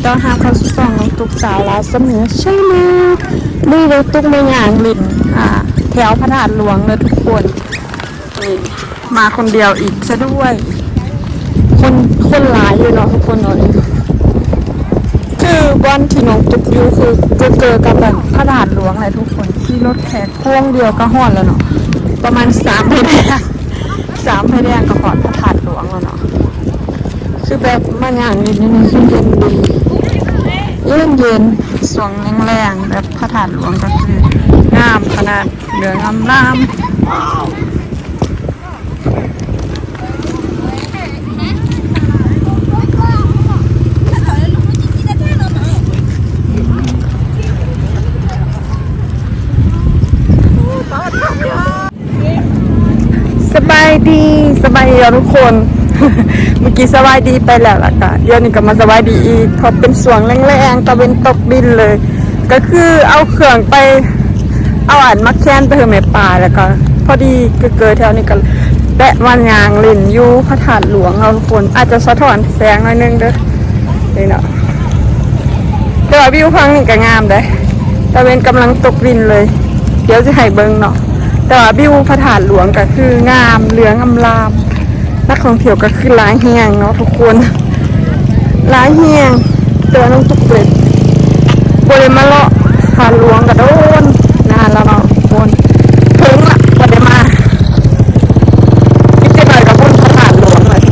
ีต้อนรับเข้าสู่ช่องน้องตุ๊กสาวลาวเสมอใช่ไหมนี่เลยตุ๊กไม่ย่างลินอ่าแถวพระธาตุหลวงเลยทุกคนนี่มาคนเดียวอีกซะด้วย คนคนหลายอยู่เนาะทุกคนเนาะคือวันที่น้องตุ๊กอยู่คือจะเจอกับแบบพระธาตุหลวงเลยทุกคนที่รถแขกพ่วงเดียวก็ฮอดแล้วเนาะประมาณสามพแดงสามพแดงก็ฮอดพระธาตุหลวงแล้วเนาะคือแบบมันอย่างนี้นี่คือเย็นดี เย็นเย็นสวงแรงๆแบบพระธาตุหลวงก็คืองามขนาดเหลืองามรามสบายดีสบายดีทุกคน เมื่อกี้สบายดีไปแล้วล่ะค่ะเดี๋ยวนี้ก็มาสบายดีอีกพราะเป็นสวงแรงๆตะเวนตกดินเลย ก็คือเอาเครื่องไป เอาอ่านมักแค้นไปเถอะแม่ป่าแล้วก็พอดีเกิดแถวนี้ก็แวะวันยางล่นยูพระธาตุหลวงเราคน อาจจะสะท้อนแสงหน่อยนึงเด้อนี่เนาะแต่ว่าวิวพังนี่ก็งามเด้อตะเวนกำลังตกดินเลย เดี๋ยวจะให้เบิ่งเนาะแต่ว่าวิวพระธาตุหลวงก็คืองามเหลืองอำลาม นักท่องเที่ยวก็คือหลายเฮียงเนาะทุกคนหลายเฮียงเจอน้องตุกเป็ดบริมาเลาะหาหลวงกระโดนนานแล้วเนาะทุกคนถึงละบริมาอีกหน่อยกับพุ่นาตุหลวงเลย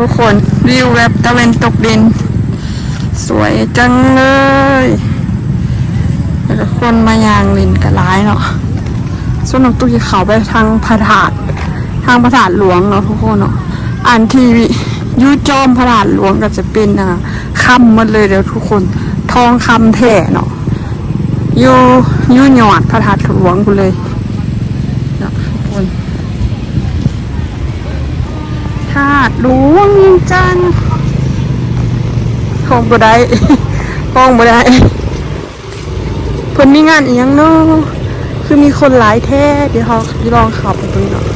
ทุกคนวิวแบบตะเวนตกดิน สวยจังเลยแล้วก็คนมายางลินกันร้ายเนาะส่วนน้องตุ๊กจะเขาไปทางพระธาตุ ทางพระธาตุหลวงเนาะทุกคนเนาะอ่านทีวียูจอมพระธาตุหลวงก็จะเป็นอ่าคำหมดเลยเดี๋ยวทุกคนทองคำแท่เนาะยูยูหยอดพระธาตุหลวงกูเลยเนาะทุกคนธาตุหลวงเวียงจันทน์ห้องบ่ได้ห้องบ่ได้เพิ่นมีงานอีหยังเนาะคือมีคนหลายแท้เดี๋ยวเขาลองขับไปดูเนาะ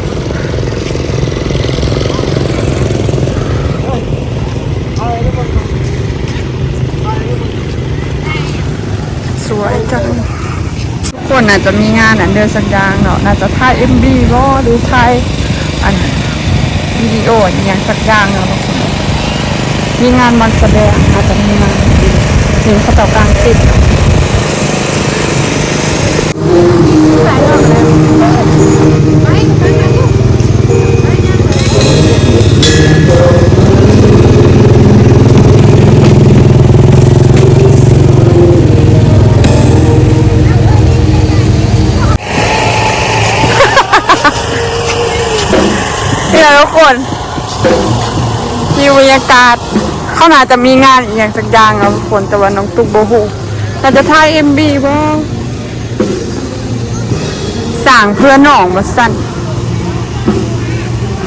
สวยจังทุกค นอาจจะมีงานอันเดินสักอย่างเนาะน่าจะถ่ายเอ็มบีบ่หรือถ่ายอันวิดีโออย่างสักอย่างเนาะมีงานมันแสดงอาจจะมีงานหนึ่งเขาเจ้ากลางติดเนี่ คนมีบรรยากาศเขาน่าจะมีงานอหย่างสักอย่างเนาะทุกคนแต่ว่าน้องตุ๊กโบฮูน่าจะถ่ายเอ็มบีบ้างสั่งเพื่อนน้องมาสั่น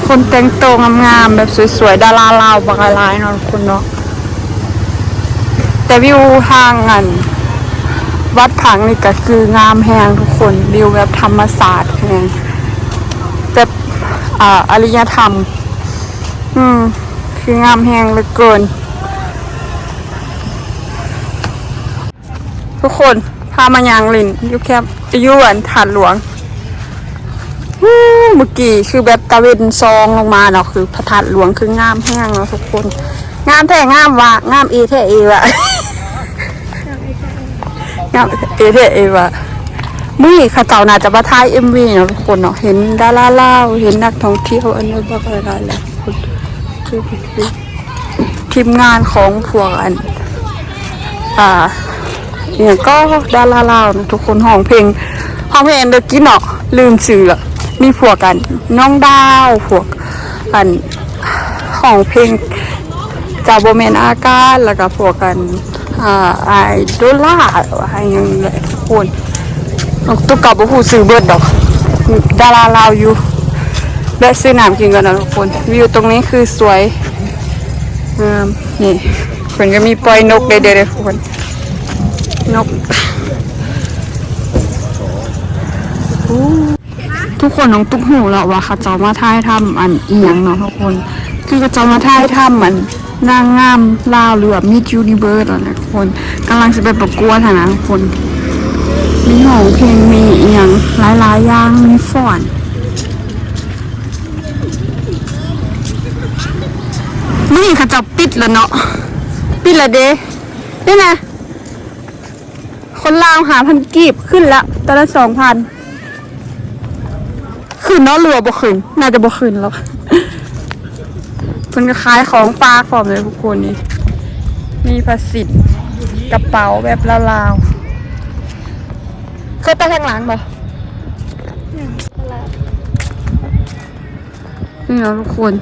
คนแต่งตัวงามๆแบบสวยๆดาราลาวบางรายนาะทุกคนเนาะแต่วิวทางอันวัดผังนี่ก็คืองามแหงทุกคนวิวแบบธรรมศาสตร์แหง อ่าอริยธรรม อืม คืองามแหงเหลือเกิน ทุกคนพามายางลินยูแคบอยูอันถาดหลวงเมื่อกี้คือแบบตะเวนซองลงมาเนาะคือพระธาตุหลวงคืองามแห้งเนาะทุกคน งามแท้งามว่ะงามเอแท้เอว่ะงามเอแท้เอว่ะ มื่อเข้าเจ้าน่าจะมาถ่ายเอ็มวีเนาะทุกคนเนาะเห็นดาราเล่าเห็นนักท่องเที่ยวอันนี้บ้าอะไรและคุณคือทีมงานของพวกอัน อ่าเนี่ยก็ดาราเล่านะทุกคนห้องเพลงห้องเพลงเด็กกี้เนาะลืมชื่อละมีพวกกันน้องดาวพวกอันห้องเพลงจาโบเมนอาการแล้วก็พวกกันอ่าไอดอลล่าอะไรอย่างเงี้ยทุกคน ตุ๊กกับผู้ซื้อเบิร์ดดอก ดาราลาวอยู่แวะซื้อน้ำกินกันนะทุกคน วิวตรงนี้คือสวยงามนี่คนก็มีปล่อยนกเด็ดๆทุกคนนกทุกคนน้องตุ๊กหูแล้วว่าเขาเจ้ามาท่ายทำอันอียงเนาะทุกคน คือเขาจ้ามาท่ายทำมันนางงามลาวหรือว่ามิจูนิเบิร์ดอะไรทุกคนกำลังจะไปประกวดนะทุกคน มีหองเพลงมีอหย่างหลายๆอย่างมีฟอนนี่เขาจะปิดแล้วเนาะปิดแล้วเด้นี่นะคนลาวหาพันกีบขึ้นละแต่ละสองพันขึ้นเนาะเรือบ่ขึ้นน่าจะบ่ขึ้นแล้วเพิ่นก็ขายของปลาฟอมเลยทุกคนนี่มีภาษิตกระเป๋าแบบลาวๆ เคยไปทางหลังบ่นี่เนาะทุกคน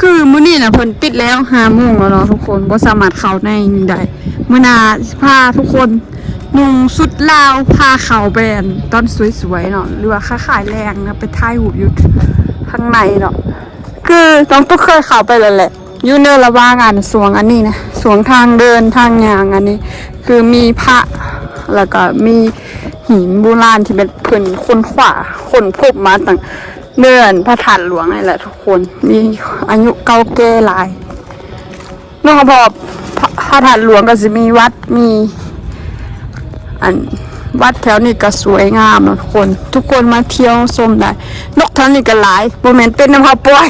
คือมื้อนี้นะเพิ่นปิดแล้วห้าโมงแล้วเนาะทุกคนบ่สามารถเข้าในนี้ได้มื้อหน้าพาทุกคนนุ่งสุดลาวพาเข้าแบรนตอนสวยๆเนาะหรือว่าค้าขายแรงนะไปถ่ายรูอยู่ข้างในเนาะคือต้องต้องเคยเข้าไปแล้วแหละยูเนินระว่างอันสวงอันนี้นะสวงทางเดินทางยางอันนี้ คือมีพระ แล้วก็มีหินโบราณที่เป็นเพิ่นคนขวาคนพบมาตั้งเดือนพระธาตุหลวงนี่แหละทุกคน มีอายุเก่าแก่หลายนอกจากพระพระธาตุหลวงก็จะมีวัดมี อันวัดแถวนี้ก็สวยงามนะทุกคน ทุกคนมาเที่ยวชมได้ นกแถวนี้ก็หลายโมเมนเป็นน้ำพาปล่อย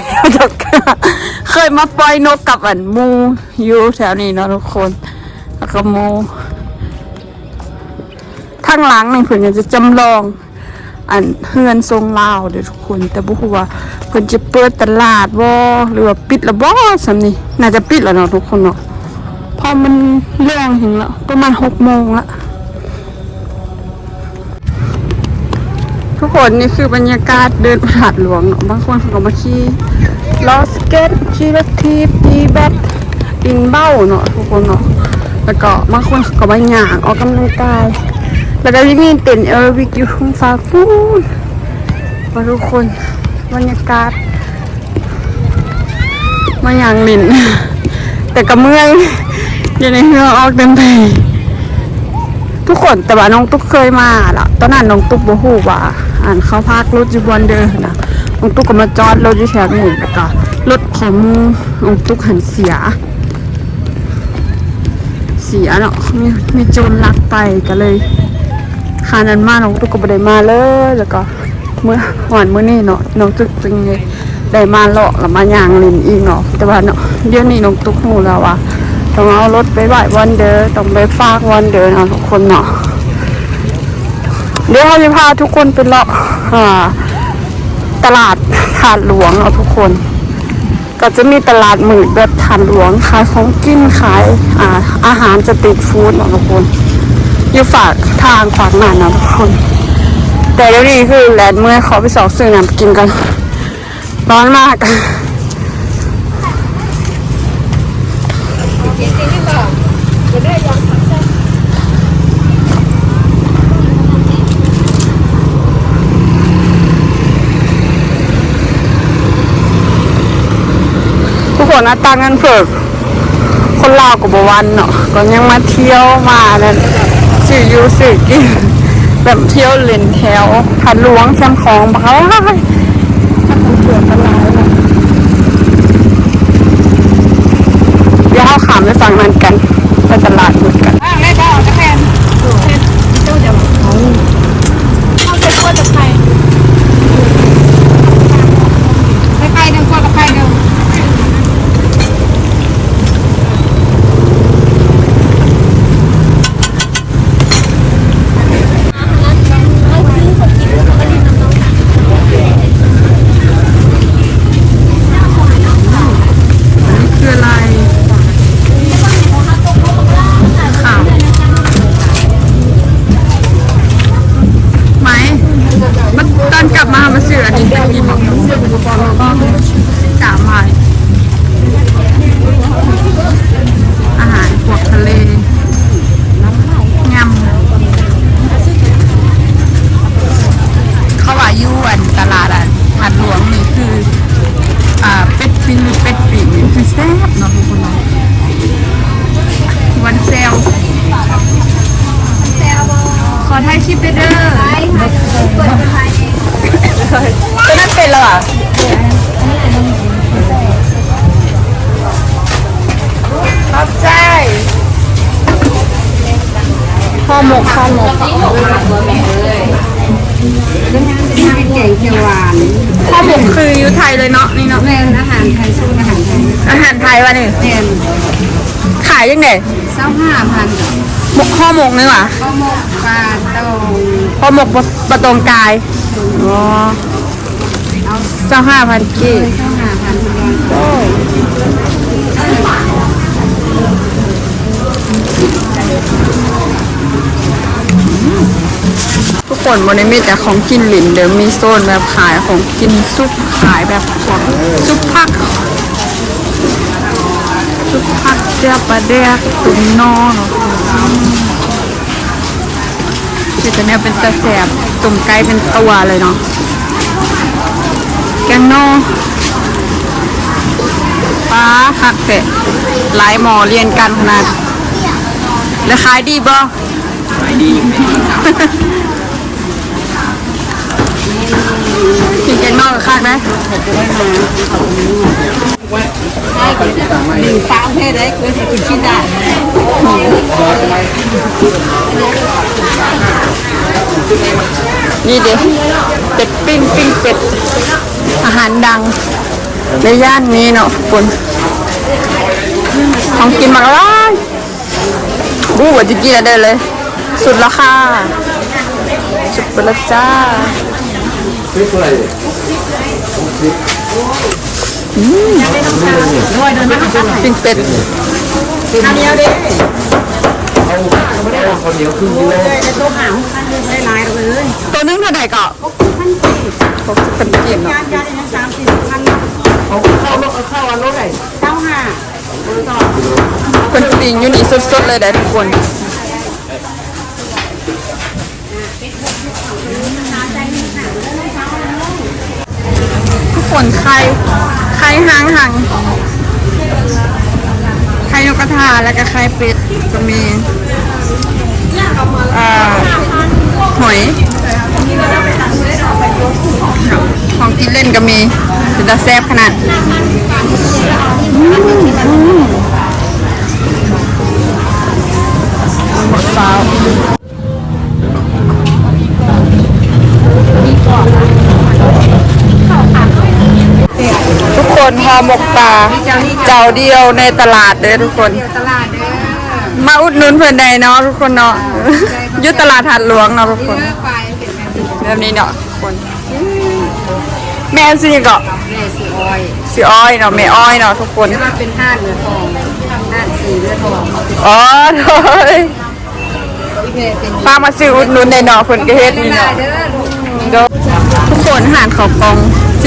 เคยมาปล่อยนกกับอันมูอยู่แถวนี้เนาะทุกคนแล้วก็มู ทางหลังนี่เพิ่นก็จะจำลอง อันเฮือนทรงลาวเด้อทุกคน แต่บ่ฮู้ว่าเพิ่นจะเปิดตลาดบ่หรือว่าปิดแล้วบ่ซำนี้น่าจะปิดแล้วเนาะทุกคนเนาะเพราะมันเรื่องถึงแล้วประมาณ6โมงละทุกคนนี่คือบรรยากาศเดินผ่านหลวงเนาะบางคนเขาก็มาขี่ล้อสเก็ตขี่รถทีบตีแบดปิงเบ้าเนาะทุกคนเนาะแล้วก็บางคนขาก็มาหยางออกกำลังกาย แล้วก็ยังมีเต็นท์แอโรบิกอยู่ข้างฟ้าฟูนมาทุกคนบรรยากาศมาอย่างลินแต่ก็เมื่อยอยู่ในเรืองออกเดินไปทุกคนแต่ว่าน้องตุ๊กเคยมาละตอนนั้นน้องตุ๊กบ่ฮู้ว่า อ่านเขาพักรถอยู่บนเดินนะน้องตุ๊กก็มาจอดรถอยู่แถวนี้แล้วก็รถของน้องตุ๊กหันเสีย เสียเนาะมีมีโจรลักไปก็เลย คานันมาน้องตุ๊กก็บ่ได้มาเลย แล้วก็เมื่อหวานเมื่อนี้เนาะน้องตุ๊กจึงได้มาเลาะแล้วมาย่างลินอีกเนาะแต่ว่าเนาะเดี๋ยวนี้น้องตุ๊กฮู้แล้วว่าต้องเอารถไปไหว้วันเดอต้องไปฝากวันเดอเนาะทุกคนเนาะเดี๋ยวเราจะพาทุกคนไปเลาะตลาดถาดหลวงเนาะทุกคน ก็จะมีตลาดหมืดแบบถาดหลวงขายของกินขายอาอาหารสตรีทฟู้ดเนาะทุกคน อยู่ฝากทางขวางหน้านะทุกคน แต่เดี๋ยวนี้คือแลนด์เมื่อยขอไปสอบซื้อน้ำกินกัน ร้อนมากทุกคนนะตังเงินเผิกคนลาวกับบวันเนาะก็ยังมาเที่ยวมาเนั่น สื่อยูสื่อกินแบบเที่ยวเล่นแถวหัดหลวงแซมของบ้าถ้าคุณเถื่อนกันหลายเนะเดี๋ยวเขาขามไปฟังนั้นกันไปตลาดเคลิปเด้อไปค่ะเปิดไปจะนั่งเป็นแล้วอะขอบใจข้อหมกข้อหมกแกงเขียวหวานข้อหมกคือยุไทยเลยเนาะนี่เนาะแม่อาหารไทยสู้อาหารไทยอาหารไทยวะนี่แม่ขายยังไงเศร้าห้าพันหมกข้อหมกนี่หว่าข้อหมกปลาตอ งห่อหมกบะบะตรงกายอ๋อเจ้าห้าพันกี่เศร้าห้าพันทุกวันทุกคนวันนี้มีแต่ของกินหลินเดี๋ยวมีโซนแบบขายของกินซุปขายแบบของซุปผักซุปผักเจียวปลาแดกตุ้มนอเนาะ คือจะเนี่ยเป็นตะแสบตุ่มไก่เป็นตัวเลยเนาะแกงนอปลาผักเสร็จหลายหมอเรียนกันขนาดแล้วขายดีบ่กินแกงนอกกับข้างไหมหนึ่งฟ้าเพศได้คือกินชิ้นได้ นี่เด็เป็ดปิ้งปิ้งเป็ด อาหารดังในย่านนี้เนาะทุกคนของกินมากเลยบูว่าจะกินอะไรเลย สุดแล้วค่ะสุดไปแล้วจ้าอืมปิ้งเป็ดอันเดียวดิ คนเดียวครึ่งกิโลจะตัวหางพันเลยหลายเลยตัวนึงเท่าไหร่ก็พันสี่หกสิบเป็นกินเนาะยานยานยังสามสี่พันเขาเข้าเข้าวันรถไหนเศร้าห้าเป็นปิงอยู่นี่สดๆเลยได้ทุกคนทุกคนไข่ไข่หางหังไข่นกกระทาแล้วก็ไข่เป็ดก็มี อ่าหอยของกินเล่นก็มีเป็นตาแซ่บขนาดหมดฟ้าทุกคนห่อหมกปลาเจ้าเดียวในตลาดเลยทุกคนตลาดเด้อ มาอุดหนุนเพื่อนใดเนาะทุกคนเนาะอยุตลาดหัดหลวงเนาะทุกคนเลือกไปเป็นแบบแบบนี้เนาะทุกคน แม่สิก็แม่สีอ้อยสิอ้อยเนาะแม่อ้อยเนาะทุกคนแล้วก็เป็นห้าเนื้อทองห้าสีเนื้อทองอ๋อโถ่ยพี่เพเป็นพามาซื้ออุดหนุนในเนาะเพิ่นก็เฮ็ดนี่เนาะ เด้อลูกทุกคนหารเขากอง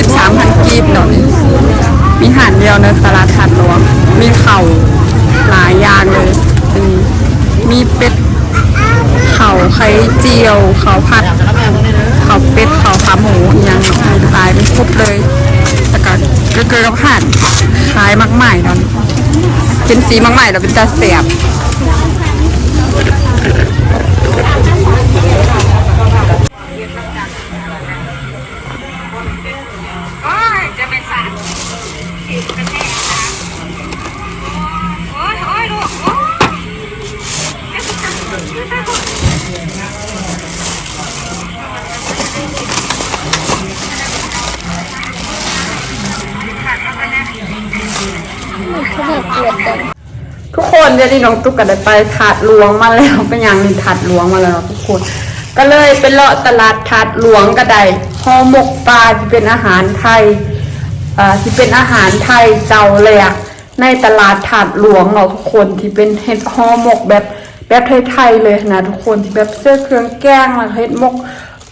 13,000กีบเนาะนี่มีหารเดียวในตลาดหัดหลวงมีเข่าหลายอย่างเลยอืมมีเป็ดเข่าไข่เจียวเขาผัดเขาเป็ดเขาขาหมูอหยังขายเป็นครบเลยแล้วก็ก็เกิดกับห่านขายมากมายเนาะเป็นสีมากมายแล้วเป็นตาเสียบ เดี๋ยวนี้น้องตุ๊กก็ได้ไปถาดหลวงมาแล้วเป็นอย่างนี้ถาดหลวงมาแล้วทุกคน ก็เลยไปเลาะตลาดถาดหลวงก็ได้ห่อหมกปลาที่เป็นอาหารไทยอ่าที่เป็นอาหารไทยเจ้าเลยอะในตลาดถาดหลวงเนาะทุกคนที่เป็นเห็ดห่อหมกแบบแบบไทยๆเลยนะทุกคนที่แบบเสื้อเครื่องแกงแล้วเห็ดหมก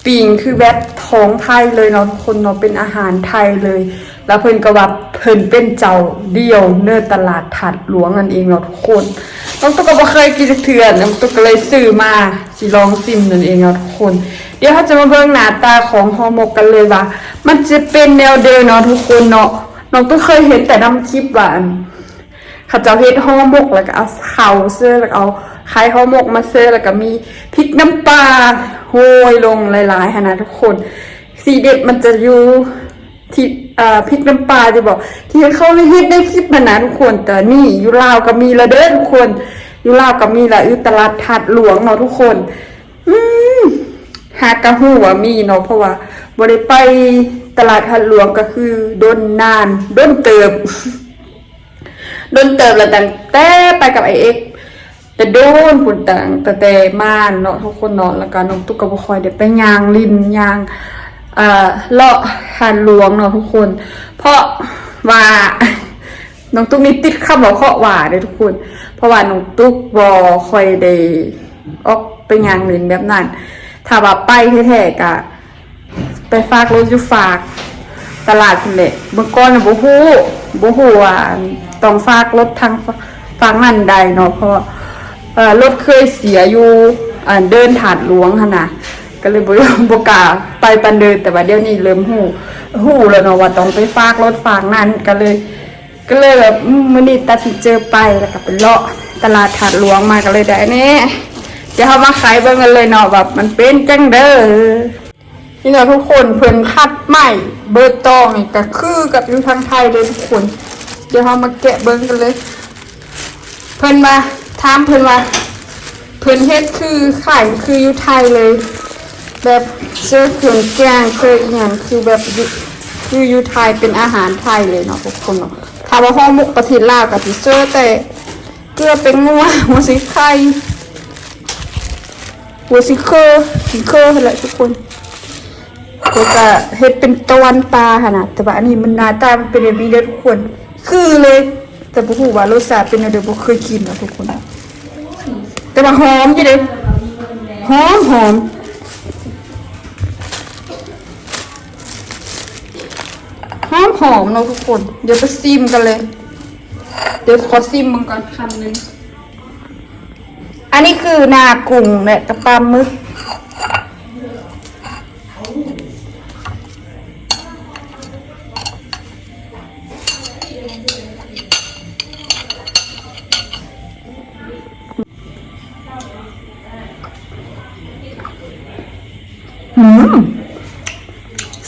ปิงคือแบบท้องไทยเลยเนาะทุกคนเนาะเป็นอาหารไทยเลย แล้วเพิ่นก็ว่าเพิ่นเป็นเจ้าเดียวเนื้อตลาดถัดหลวงนั่นเองเนาะทุกคนน้องตุ๊กก็บ่เคยกินเถื่อนน้องตุ๊กก็เลยซื้อมาสิลองซิมนั่นเองเนาะทุกคน เดี๋ยวเขาจะมาเบิ่งหน้าตาของห่อหมกกันเลยว่า มันจะเป็นแนวเดิมเนาะทุกคนเนาะน้องตุ๊กเคยเห็นแต่นำคลิปว่านเขาจะเอาเฮ็ดห่อหมกแล้วก็เอาเข่าเสื้อแล้วก็เอาไข่ห่อหมกมาเสื้อแล้วก็มีพริกน้ำปลาโหยลงหลายๆฮะนะทุกคนสีเด็ดมันจะอยู่ที่ อ่อพริกน้ำปลาจะบอก ที่เขาไม่เฮ็ดได้คลิปมานะทุกคน แต่นี่อยู่ลาวก็มีละเด้อทุกคนอยู่ลาวก็มีละอยู่ตลาดถาดหลวงเนาะทุกคน อืมหากระหูว่ามีเนาะเพราะว่าบ่ได้ไปตลาดถาดหลวงก็คือโดนนานโดนเติบโดนเติบแล้วตั้งแต่ไปกับไอเอ็กแต่โดนปุ่นต่างแต่แต่มานเนาะทุกคนเนาะแล้วก็น้องตุ๊กก็บ่ค่อยได้ไปยางริมยาง เอ่อเลาะหาดหลวงเนาะทุกคน เพราะว่าน้องตุ๊กนี่ติดคำว่าเคาะว่าเด้อทุกคน เพราะว่าน้องตุ๊กบ่ค่อยได้ออกไปยางริมแบบนั้น ถ้าว่าไปแท้ๆก็ไปฝากรถอยู่ฝากตลาดคุณแหละเมื่อก่อนน่ะบ่ฮู้บ่ฮู้ว่าต้องฝากรถทางฝั่งนั้นใดเนาะเพราะรถเคยเสียอยู่เดินถาดหลวงหั่นน่ะ ก็เลยบ่บ่กล้าไปปันเดินแต่ว่าเดี๋ยวนี้เริ่มฮู้ฮู้แล้วเนาะว่าต้องไปฝากรถฝากนั้นก็เลย ก็เลยแบบมื้อนี้ตัดสินใจไปแล้วก็ไปเลาะตลาดถาดหลวงมาก็เลยได้แน่เดี๋ยวเฮามาขายเบิ่งกันเลยเนาะแบบมันเป็นจังเด้อนี่นะทุกคนเพิ่นคัดใหม่เบอร์ตองนี่ก็คือกับอยู่ทางไทยเลยทุกคน เดี๋ยวเรามาแกะเบิ้งกันเลย เพิ่นมาถามเพิ่นว่าเพิ่นเฮ็ดคือขายคืออยู่ไทยเลย แบบเสื้อเครื่องแกงเคยอหย่างคือแบบอยู่คืออยู่ไทยเป็นอาหารไทยเลยเนาะทุกคนเนาะถ้าว่าห้องมุกประเทศลาวก็สิเสื้อแต่เกลือเป็นงัวหัวสีไข่หัวสีเคอสีเคอแหละทุกคนแล้วก็เฮ็ดเป็นตะวันปลาขนาดแต่ว่าอันนี้มันหน้าตามันเป็นแบบนี้เด้อทุกคน คือเลย แต่บ่ฮู้ว่ารสชาติเป็นจังไดบ่เคยกินนะทุกคน แต่ว่าหอมอยู่เด้หอมหอม อมเนาะทุกคน เดี๋ยวไปซิมกันเลย เดี๋ยวขอซิมมันก่อนคำหนึงอันนี้คือนากุ้งและกระปลาหมึก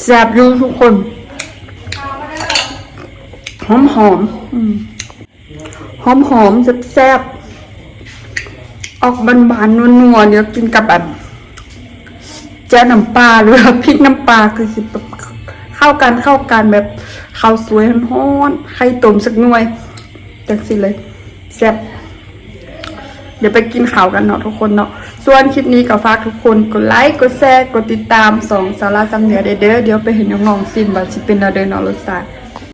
แซ่บอยู่ทุกคน หอมหอมหอมหอมแซ่บแซ่บออกบานบานๆนัวๆเดี๋ยวกินกับแบบแจ่น้ำปลาหรือว่าพริกน้ำปลาคือสิแบบเข้ากันเข้ากันแบบข้าวสวยฮ้อนๆไข่ต้มสักหน่วยจังสิเลยแซ่บเดี๋ยวไปกินข่าวกันเนาะทุกคนเนาะส่วนคลิปนี้ก็ฝากทุกคนกดไลค์กดแชร์กดติดตามสองสาระสำเนียเด้อเดี๋ยวไปเห็นน้องๆซิมว่าสิเป็นเอาเดินเอารสชาติ